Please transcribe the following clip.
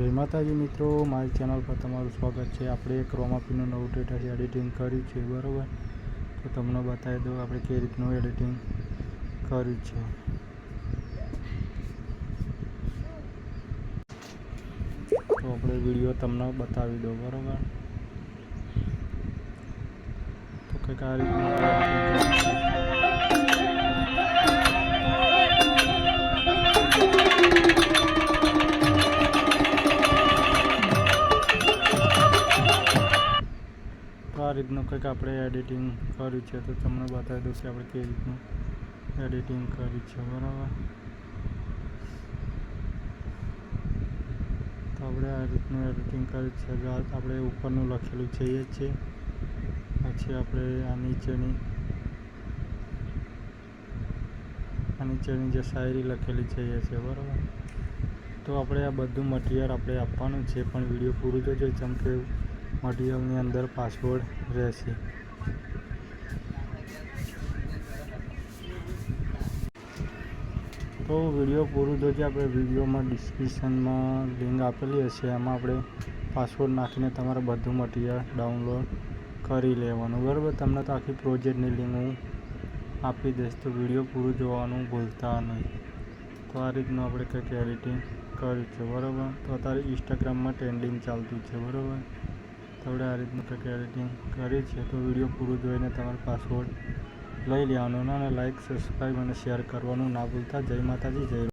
માતાજી મિત્રો, મારી ચેનલ પર તમારું સ્વાગત છે. આપણે એક રોમાપીનું નવું સ્ટેટસ એડિટિંગ કર્યું છે, બરાબર? તો તમને બતાવી દઉં આપણે કઈ રીતનું એડિટિંગ કર્યું છે. તો આપણે વીડિયો તમને બતાવી દઉં, બરાબર? તો કંઈક આ રીતનું આ રીતનું કંઈક આપણે એડિટિંગ કર્યું છે, તો તમને બતાવી દઉં કે આપણે કેવી રીતનું એડિટિંગ કર્યું છે, બરાબર? તો આપણે આ રીતનું એડિટિંગ કર્યું છે આપણે ઉપરનું લખેલું છે, એ જ છે. પછી આપણે આ નીચેની આ નીચેની જે શાયરી લખેલી છે, એ છે, બરાબર? તો આપણે આ બધું મટીરિયલ આપણે આપવાનું છે, પણ વીડિયો પૂરું જોજો, જેમ કે મટીરિયલની અંદર પાસવર્ડ રહેશે. તો વીડિયો પૂરું જોજે, આપણે વિડીયોમાં ડિસ્ક્રિપ્શનમાં લિંક આપેલી હશે, એમાં આપણે પાસવર્ડ નાખીને તમારે બધું મટીરિયલ ડાઉનલોડ કરી લેવાનું, બરાબર? તમને તો આખી પ્રોજેક્ટની લિંક હું આપી દઈશ, તો વીડિયો પૂરું જોવાનું ભૂલતા નહીં. તો આ રીતનું આપણે કંઈક એડિટિંગ કર્યું છે, બરાબર? તો અત્યારે ઇન્સ્ટાગ્રામમાં ટ્રેન્ડિંગ ચાલતું છે, બરાબર? આપણે આ રીતનું કંઈક એડિટિંગ કરી છે તો વીડિયો પૂરું જોઈને તમારો પાસવર્ડ લઈ લેવાનો અને લાઈક સબસ્ક્રાઈબ અને શેર કરવાનું ના ભૂલતા. જય માતાજી, જય